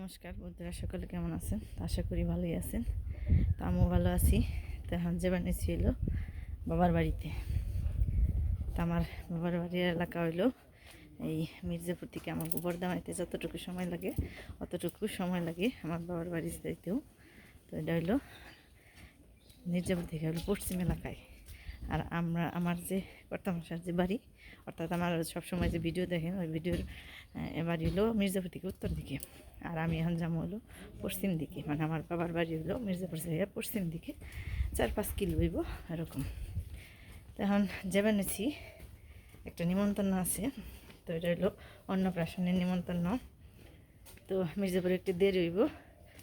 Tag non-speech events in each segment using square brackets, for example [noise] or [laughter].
নমস্কার বন্ধুরা, সকলে কেমন আছেন? আশা করি ভালোই আছেন। তো আমিও ভালো আছি। তো এখন যে বানিয়েছি হলো বাবার বাড়িতে। তো আমার বাবার বাড়ির এলাকা হইল এই মির্জাপুর থেকে আমার গোবর দামাইতে যতটুকু সময় লাগে, অতটুকু সময় লাগে আমার বাবার বাড়ি যাইতেও। তো এটা হইল মির্জাপুর থেকে হলো পশ্চিম এলাকায়। আর আমরা, আমার যে কর্তামশার যে বাড়ি, অর্থাৎ আমার সবসময় যে ভিডিও দেখেন, ওই ভিডিওর বাড়ি হলো মির্জাপুর থেকে উত্তর দিকে। আর আমি এখন যাব হলো পশ্চিম দিকে। মানে আমার বাবার বাড়ি হলো মির্জাপুর থেকে পশ্চিম দিকে। চার পাঁচ কিলো হইব, এরকম। তো এখন যে বানিয়েছি একটা নিমন্ত্রণ আছে। তো এটা হলো অন্নপ্রাশনের নিমন্ত্রণ। তো মির্জাপুরে একটু দেরি হইব।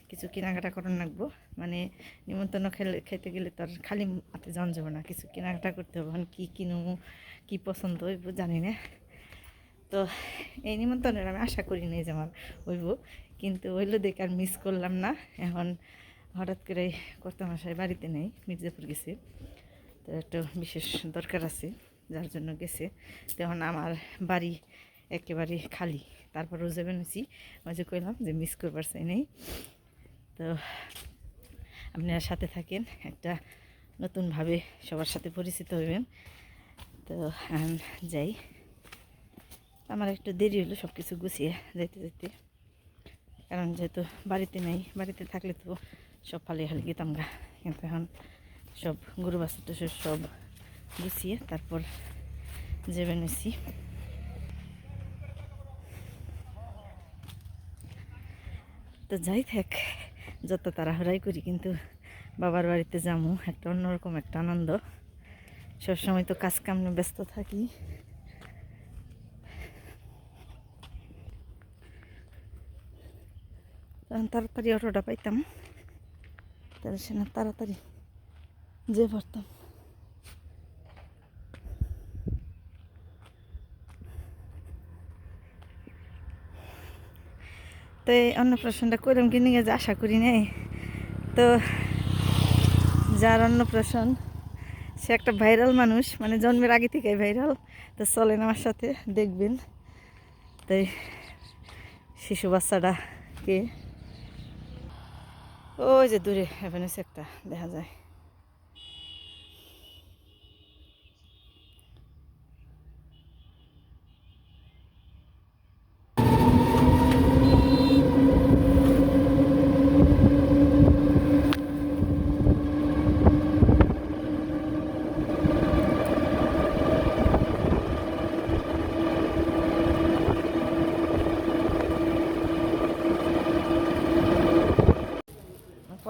কিছু কেনাকাটা করার লাগবো মানে নিমন্ত্রণ খেলে, খেতে গেলে তো আর খালি হাতে যাওয়া যাবে না। কিছু কেনাকাটা করতে হবে। কী কিনবো কী পছন্দ হইব জানি না। তো এই নিমন্ত্রণের আমি আশা করি নাই যে আমার হইব। কিন্তু হইল দেখে আর মিস করলাম না। এখন হঠাৎ করে কর্তামশাই বাড়িতে নেই, মির্জাপুর গেছে। তো একটা বিশেষ দরকার আছে, যার জন্য গেছে। তো এখন আমার বাড়ি একেবারে খালি। তারপর হয়েছি ওই যে কইলাম যে মিস করবার চাই নেই। তো আপনারা সাথে থাকেন, একটা নতুনভাবে সবার সাথে পরিচিত হইবেন। তো যাই। আমার একটু দেরি হলো সব কিছু গুছিয়ে যাইতে যাইতে। কারণ যেহেতু বাড়িতে নেই, বাড়িতে থাকলে তো সব ফালে হালি গেতাম গা কিন্তু এখন সব গরু বাছুর সব গুছিয়ে তারপর যাবে নিছি তো যাই থাক যত তাড়াহুড়াই করি, কিন্তু বাবার বাড়িতে যামু, একটা অন্যরকম একটা আনন্দ। সবসময় তো কাজ কাম নিয়ে ব্যস্ত থাকি। তাড়াতাড়ি অটোটা পাইতাম, তাহলে সে না তাড়াতাড়ি যে পারতাম। তো এই অন্নপ্রাশনটা করলাম কি নিয়ে যে আশা করি নাই। তো যার অন্নপ্রাশন সে একটা ভাইরাল মানুষ মানে জন্মের আগে থেকেই ভাইরাল তো চলেন আমার সাথে, দেখবেন। তাই শিশু বাচ্চাটা কে? ওই যে দূরে এখানে একটা, দেখা যায়।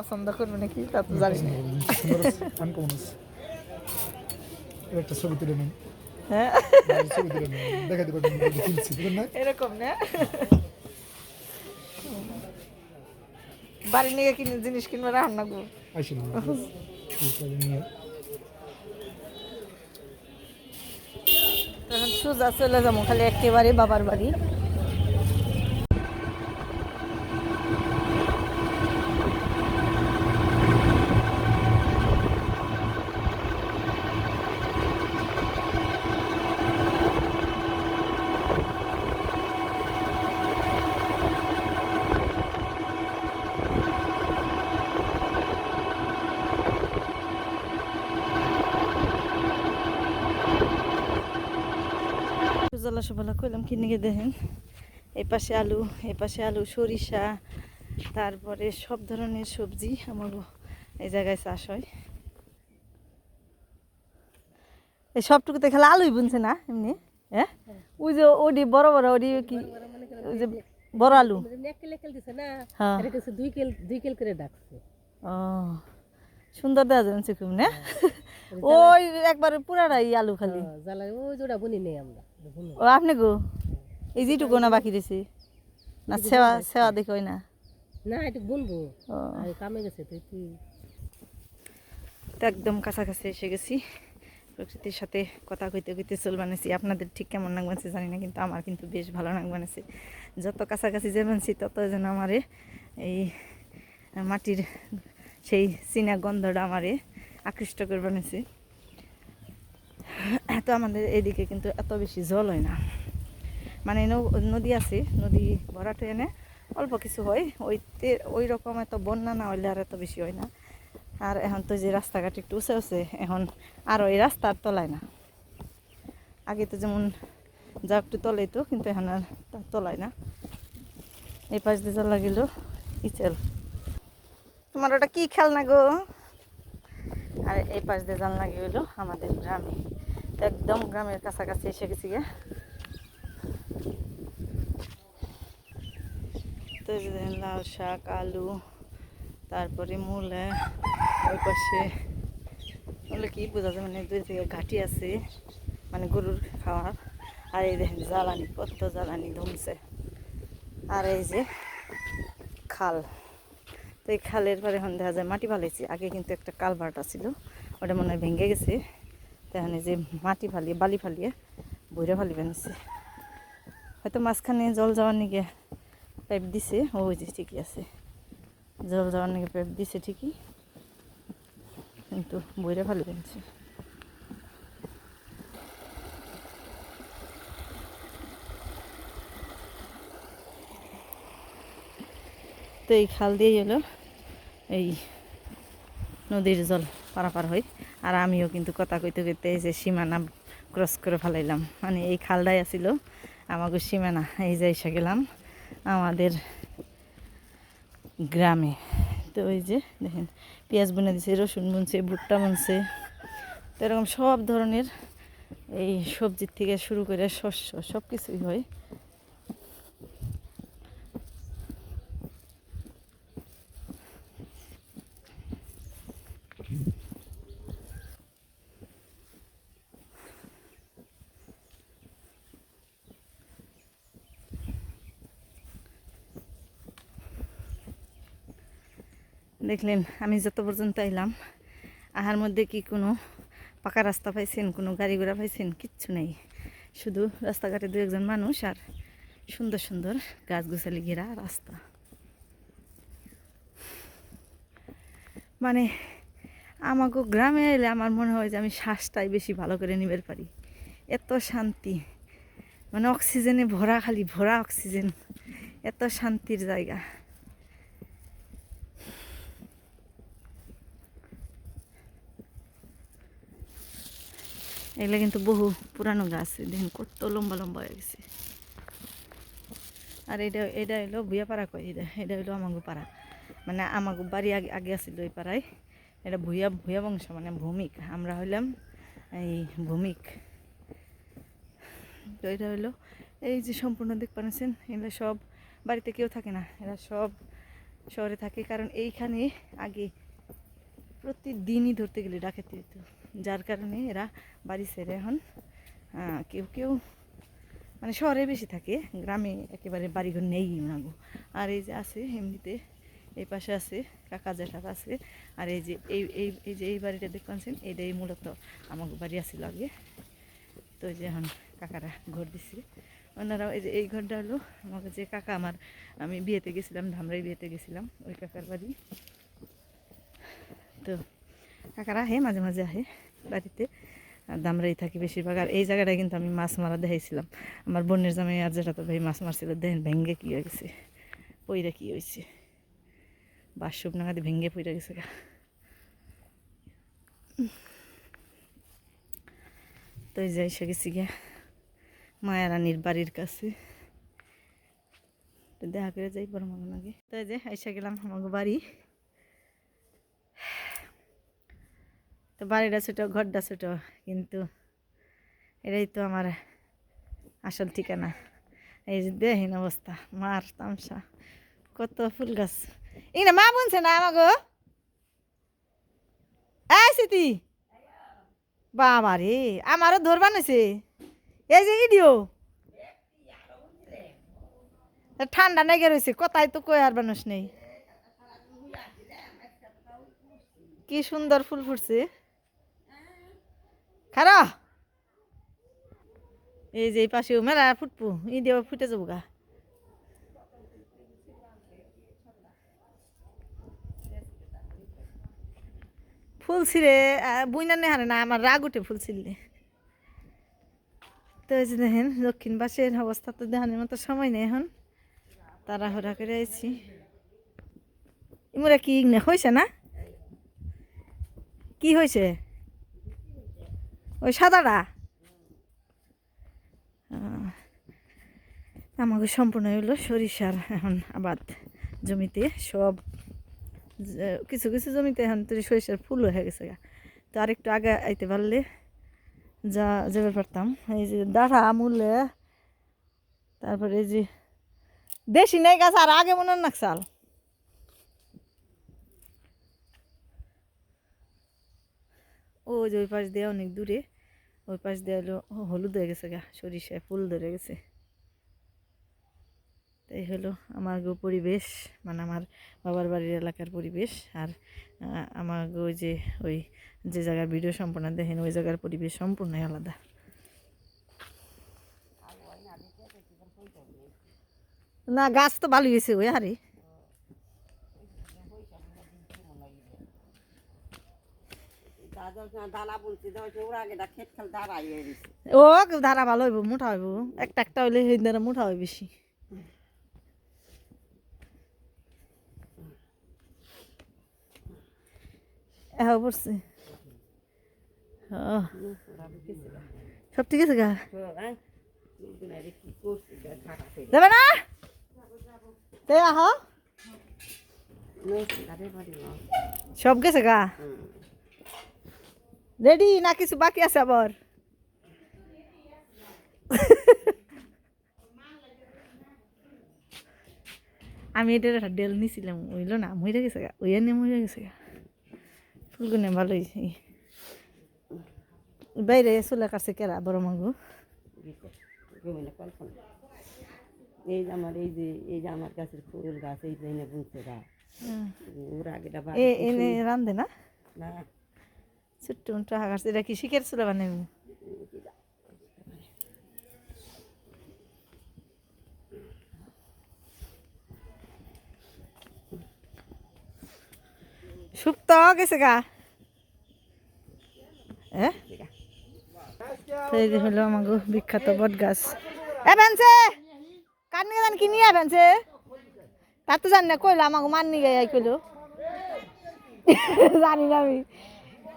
পছন্দ করবে নাকি তা তো জানি না। একটা ছবি তুলে নিন। হ্যাঁ? ছবি তুলে নিন। এরকম না? বাড়ি নিয়ে কিনে জিনিস কিনবে রান্না করব। আসেন নিয়ে সোজা চলে যাব খালি একেবারে বাবার বাড়ি। সুজলা সুফলা কইলাম কিনে দেখেন। এই পাশে আলু এই পাশে আলু সরিষা তারপরে সব ধরনের সবজি আমার এই জায়গায় চাষ হয়। এই সবটুকুতে খেলা আলুই বুনছে না এমনি হ্যাঁ? ওই যে ওডি বড় বড় ওডি কি? ওই যে বড় আলু। হ্যাঁ। দুই কেল দুই কেল করে ডাকছে। ও। সুন্দর দেখা যাচ্ছে খুব না? [laughs] ওই একবার পুরাটাই আলু খালি। জ্বালা ওই জোড়া বুনি নেই আমরা ও আপনি গো? এই যেটুকু না বাকি দিছি। না সেবা সেবা দেখে ওই না। না এটা বুনবো। কামে গেছে তুই তো একদম কাছাকাছি এসে গেছি। প্রকৃতির সাথে কথা কইতে কইতে চল বানাইছি। আপনাদের ঠিক কেমন লাগবানছে জানি না কিন্তু আমার কিন্তু বেশ ভালো লাগবানেছে যত কাছাকাছি যাবেনছি তত যেন আমারে এই মাটির সেই চিনা গন্ধটা আমারে আকৃষ্ট করে বানিয়েছে। তো আমাদের এদিকে কিন্তু এত বেশি জল হয় না। মানে নদী আছে, নদী ভরাট এনে অল্প কিছু হয়। ওইতে ওই রকম এত বন্যা না হইলে আর এত বেশি হয় না। আর এখন তো যে রাস্তাঘাট একটু উঁচে উঁচে, এখন আর ওই রাস্তার তলায় না। আগে তো যেমন যা একটু তলাই তো কিন্তু এখন আর তলায় না। এই পাশ দিয়ে চলা গেল ইচেল তোমার ওটা কি খেলনা গো? আর এই পাশ দিয়ে জানলা গেল আমাদের গ্রামে। একদম গ্রামের কাছাকাছি এসে গেছি গে লাল শাক, আলু, তারপরে মূলা, ওই পাশে ওগুলো কি বোঝা যায় মানে দুই থেকে ঘাটি আছে মানে গরুর খাওয়ার। আর এই দেখেন জ্বালানি, কত জ্বালানি ধমছে। আর এই যে খাল। তো এই খালের পরে এখন দেখা যায় মাটি ফালাইছি। আগে কিন্তু একটা কালভার্ট ছিল ওটা মনে হয় ভেঙে গেছে। তো এখন এই যে মাটি ফালিয়ে, বালি ফালিয়ে বইরে ফালি বানিয়েছে হয়তো মাঝখানে জল যাওয়ার নিগে পাইপ দিছে ওই যে ঠিকই আছে। জল যাওয়ার নিগে পাইপ দিছে ঠিকই, কিন্তু বইরে ফালি বানিয়েছে তো এই খাল দিয়ে হলো। এই নদীর জল পারাপার হয় আর আমিও কিন্তু কথা কইতে কইতে এই যে সীমানা ক্রস করে ফেলাইলাম। মানে এই খালটাই আছিল আমাকে সীমানা, এই যে এসে গেলাম আমাদের গ্রামে। তো ওই যে দেখেন, পেঁয়াজ বুনে দিছে, রসুন বুনছে, ভুট্টা বুনছে, তো এরকম সব ধরনের এই সবজির থেকে শুরু করে শস্য সব কিছুই হয়। দেখলেন, আমি যত পর্যন্ত আইলাম, আহার মধ্যে কি কোনো পাকা রাস্তা পাইছেন, কোনো গাড়ি ঘোড়া পাইছেন, কিচ্ছু নেই। শুধু রাস্তাঘাটে দু একজন মানুষ আর সুন্দর সুন্দর গাছ গাছগুছালি ঘেরা রাস্তা। মানে আমাকে গ্রামে এলে আমার মনে হয় যে আমি শ্বাসটাই বেশি ভালো করে নিবার পারি। এত শান্তি। মানে অক্সিজেনে ভরা, খালি ভরা অক্সিজেন। এত শান্তির জায়গা। এগুলো কিন্তু বহু পুরানো গাছ, দেখেন কত লম্বা লম্বা হয়ে গেছে। আর এটা এটা হলো ভুইয়া পাড়া কয়, এটা এটা হলো আমাগো পাড়া। মানে আমাগো বাড়ি আগে আগে আসছিল ওই পাড়ায়। এটা ভুইয়া ভুইয়া বংশ মানে ভূমিক। আমরা হইলাম এই ভূমিক। তো এটা হলো এই যে সম্পূর্ণ দেখ পাচ্ছেন, এগুলো সব বাড়িতে কেউ থাকে না, এরা সব শহরে থাকে। কারণ এইখানে আগে প্রতিদিনই ধরতে গেলে ডাকাতি হতো যার কারণে এরা বাড়ি ছেড়ে এখন কেউ কেউ মানে শহরে বেশি থাকে, গ্রামে একেবারে বাড়িঘর নেই নাগো আর এই যে আছে, এমনিতে এই পাশে আছে, কাকা জ্যাঠার আছে, আর এই যে, এই এই এই যে এই বাড়িটা দেখছেন এটাই মূলত আমার বাড়ি আছিল আগে। তো যে এখন কাকারা ঘর দিছে। ওনারাও এই যে, এই ঘরটা হলো আমাকে যে কাকা আমার, আমি বিয়েতে গেছিলাম, ধামরাই বিয়েতে গেছিলাম, ওই কাকার বাড়ি। তো কাকারা আহে, মাঝে মাঝে আহে। বাড়িতে দামরাই থাকি বেশিরভাগ। আর এই জায়গাটায় কিন্তু আমি মাছ মারা দেখাইছিলাম। আমার বোনের জামাই আর যেটা তো ভাই মাছ মারছিল। দেখেন ভেঙ্গে কী হয়ে গেছে, পইরা কী হয়েছে বাসব নাগাদি ভেঙ্গে পইরা গেছে গা। তো এই যে এসে গেছি গিয়া মায়ারানির বাড়ির কাছে। দেখা করে যাই বড় মনে লাগে তো যে এসে গেলাম আমাকে বাড়ি। তো বাড়িটা ছোটো, ঘরটা ছোটো, কিন্তু এটাই তো আমার আসল ঠিকানা। এই যে দেহীন অবস্থা, মার তামসা, কত ফুল গাছ। এই না মা বলছে না আমাগো? এই স্মৃতি। বাবা রে, আমারও ধরবা নেছে এই যে ইডিও। ঠান্ডা নেগে রয়েছে কোথায় তো কই আর মানুষ নেই। কি সুন্দর ফুল ফুটছে। খারা। এই যে এই পাশেও মেলা ফুটপু ই দিয়ে ফুটে যাব গা। ফুল ছিঁড়ে বুইনা নেহারে না, আমার রাগ উঠে ফুল ছিঁড়লে তো এই যে দেখেন, দক্ষিণ পাশের অবস্থা তো দেখানোর মতো সময় নেই এখন। তাড়াহুড়া করে আইছি। ইমরা কি হয়েছে না? কি হয়েছে ওই সাদাটা? আমাকে সম্পূর্ণ হইল সরিষার এখন আবাদ জমিতে। সব কিছু কিছু জমিতে এখন তো সরিষার ফুল হয়ে গেছে। তো আরেকটু আগে আইতে পারলে যা যাবে পারতাম। এই যে দাঁড়া মূল্যে তারপরে এই যে দেশি নেই গাছ আর আগে মনে না ও যে ওই পাশ দিয়ে অনেক দূরে, ওই পাশ দিয়ে হলো হলুদ হয়ে গেছে গা, সরিষায় ফুল ধরে গেছে। তাই হলো আমার গো পরিবেশ মানে আমার বাবার বাড়ির এলাকার পরিবেশ, আর আমার গো যে, ওই যে জায়গার ভিডিও সম্পূর্ণ দেখেন, ওই জায়গার পরিবেশ সম্পূর্ণই আলাদা। না, গাছ তো ভালো গেছে ওই হারি দানা বলছি ওরা আগে খেত খেল দাঁড়াই গেছে ও, ধারা ভালো হইব, মোটা হইব। একটা একটা হইলে সেই দ্বারা মোটা হয় বেশি। এহ, পড়ছে। সব ঠিক আছে গা? যাবে না? তে, আহ। সব গেছে গা? রেডি না কিছু বাকি আছে আবার? আমি এটার একটা ডেল নিছিলাম ওইলো না মরে গেছে গা ওই এনে মরে গেছে গা। ফুলগুনে ভালো হয়েছে বাইরে চলে কাছে কেরা বড় মাগু? এই যে আমার এই যে এই যে আমার গাছের ফুল গাছ এই যে এনে বুনছে গা। ওরা আগে এ এনে রান্ধে না? না। ছোট্ট মোটো হাগাছ এটা কি শিখের ছিল মানে সুপ্ত গেছে গা। হ্যাঁ? হলো আমাগো বিখ্যাত বট গাছ এ ভেনছে কার নিয়ে জান কি নিয়ে ভেনছে তার তো জানি না, কইলো আমাকে মান নিয়ে গাই কইলো। জানি না আমি।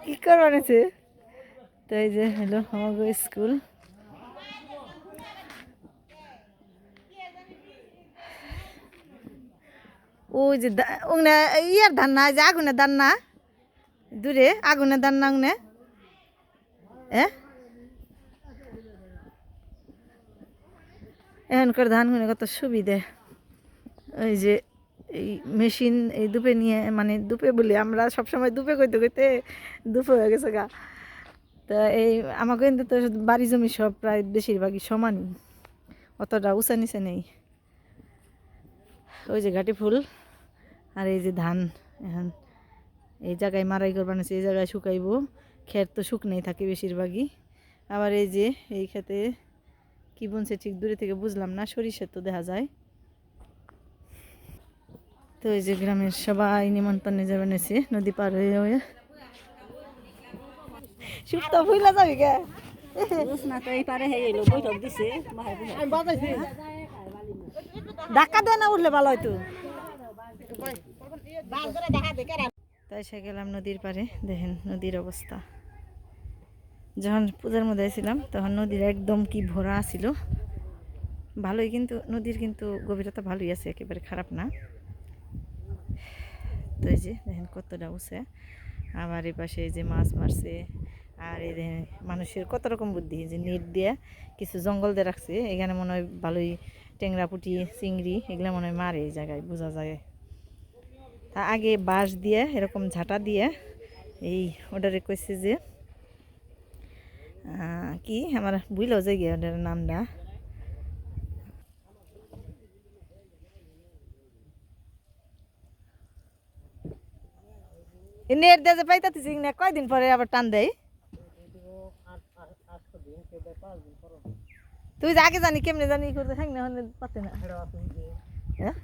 কি করে বানিয়েছে তো এই যে হলো আমাগো স্কুল। ওই যে ওখানে ইয়ার ধান না যে আগুনের ধান না দূরে আগুনের ধান না ওখানে এ এখনকার ধানগুলো কত সুবিধে। ওই যে এই মেশিন, এই দুপে নিয়ে মানে দুপে বলি, আমরা সবসময় দুপে কইতে কইতে দুপে হয়ে গেছে গা। তা এই, আমাকে কিন্তু তো বাড়ি জমি সব প্রায় বেশিরভাগই সমানই। অতটা উঁচা নিচে নেই। ওই যে ঘাটি ফুল আর এই যে ধান, এখন এই জায়গায় মারাই করবার আছে এই জায়গায় শুকাইবো। ক্ষেত তো শুকনেই থাকে বেশিরভাগই। আবার এই যে এই খেতে কি বুনছে ঠিক দূরে থেকে বুঝলাম না, সরিষার তো দেখা যায়। তো এই যে গ্রামের সবাই নিমন্ত্রণে যাবেন এসে নদী পার হয়ে হয়ে। সুপ্ত ভুইলা যাবি কে? না পারে হয়ে ধাক্কা উঠলে ভালো হয়তো তাই সে গেলাম নদীর পাড়ে দেখেন নদীর অবস্থা। যখন পূজার মধ্যে ছিলাম তখন নদীর একদম কি ভরা ছিল ভালোই কিন্তু নদীর কিন্তু গভীরতা ভালোই আছে একেবারে খারাপ না। তো এই যে দেখেন কতটা উঠছে আবার এই পাশে এই যে মাছ মারছে। আর এই মানুষের কত রকম বুদ্ধি যে নেট দিয়ে কিছু জঙ্গল দিয়ে রাখছে। এখানে মনে হয় ভালোই টেংরা পুটি, চিংড়ি এগুলো মনে হয় মারে এই জায়গায়, বোঝা যায়। তা আগে বাঁশ দিয়ে, এরকম ঝাঁটা দিয়ে এই অর্ডারে কইছে যে কি? আমার বুঝলো যে গিয়ে ওটার নামটা। নেট দিয়ে যে পাইতাছি না কয়দিন পরে আবার টান দেয় তুই আগে জানি কেমনে জানি করতে থাক না। হলে পাতে না হ্যাঁ?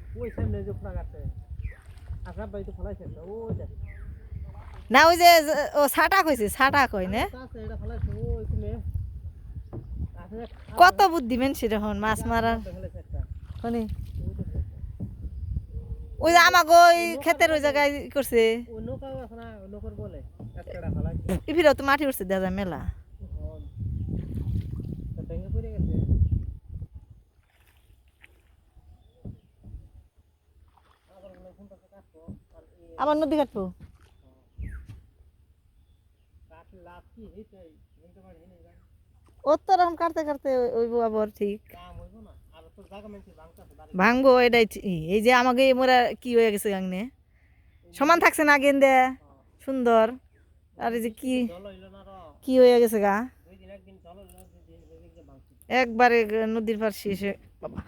না ওই যে ও ছাটা কইছে ছাটা কই না? কত বুদ্ধি মেন সেরকম মাছ মারার। শুনি ওই যে আমাকে ওই ক্ষেতের ওই জায়গায় ই করছে। ইফিরাও তো মাটি উঠছে দেখা যায় মেলা। আবার নদী কাটবো? ও তো কাটতে কাটতে ওই আবার ঠিক। ভাঙবো এটাই। এই যে আমাকে মোরা কি হয়ে গেছে গাংনে? সমান থাকছে না গেন্দে, সুন্দর। আর এই যে কি কি হয়ে গেছে গা? একবারে নদীর পার শেষ হয়ে- বাবা,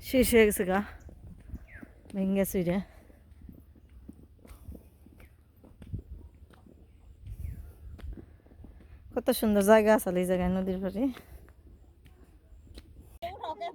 শেষ হয়ে গেছে গা। ভেঙে গেছে রে কত সুন্দর জায়গা আছে এই জায়গায়, নদীর পাড়ে।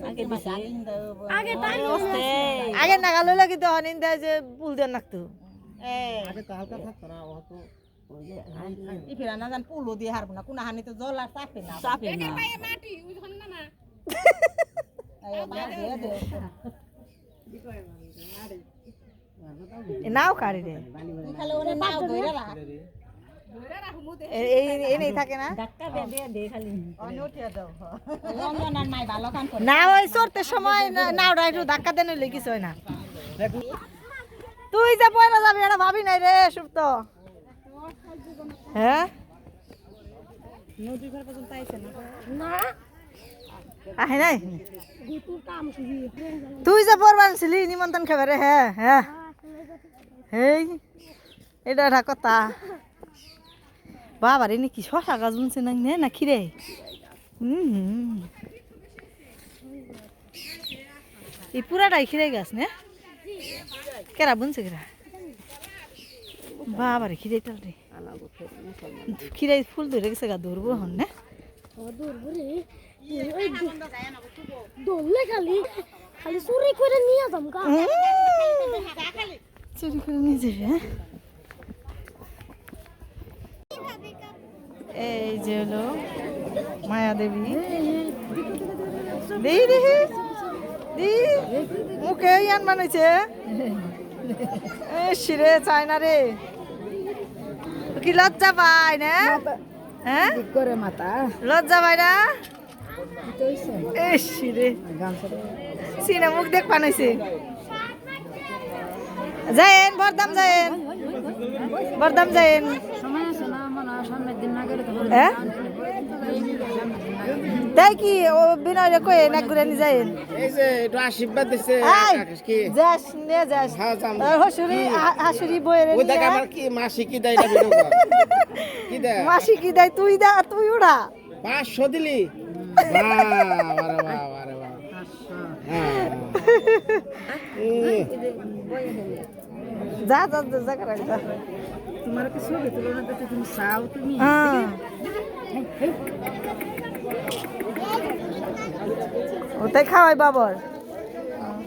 আগে দিছি। আগে তাই অস্থে আগে নাগাল হইলে যে পুল দেন নাকতো ইফিরা না জান পুলো দিয়ে হারবো না কোন হানিতে জল আর চাপে না। চাপে না। নাও কাড়ি রে। না? ধাক্কা দে দে দে খালি রঞ্জনার মাই ভালো কাম করে। না ওই চড়তে সময় না- নাওটা একটু ধাক্কা দেন হইলে কিছু হয় না। তুই যে পয়লা যাবি এটা ভাবি নাই রে সুপ্ত। হ্যাঁ? আহে নাই? তুই যে ছিলি নিমন্ত্রণ খাবে রে হ্যাঁ হ্যাঁ। হেই এটা একটা কথা। বাবার এনে কি শশা গাছ বুনছে না নে না খিরে? হুম এই পুরাটাই খিরে গাছ নে? কেরা বুনছে কেরা? বাবারে খিরে তাল রে। খিরে ফুল ধরে গেছে গা ধরবো হন না? দোললে খালি খালি চুরি করে নিয়ে যাম চুরি করে নিয়ে যাবে হ্যাঁ? এই যে হলো মায়া দেবী। দেই দেখি দি মুখে ইয়ান বানাইছে। এ শিরে চায় না রে। কি লজ্জা পায় না? হ্যাঁ? করে মাথা লজ্জা পায় না? এ শিরে। সিনে মুখ দেখ পানাইছে যায়েন বরদাম যায়েন। বরদাম যায়েন। হ্যাঁ? তাই কি ও বিনয় রে কয়ে না ঘুরে নি যায়েন এই যে একটু আশীর্বাদ দিছে আকাশ কি? যাস নে যাস। হ্যাঁ, যাম। আর হসুরি বইরে ওই দেখ আমার কি মাসি কি দেয় না কর। কি দেয়? মাসি কি দেয় তুই দা তুই উড়া। পাঁচশো দিলি? বাহ, বারে বাহ, বারে বাহ। হ্যাঁ। [laughs] Já, já, já, já, já. Tomara que suba, tu vai andar com um salto, minha. Ah. Vou ter que calar aí, babosa. Ah.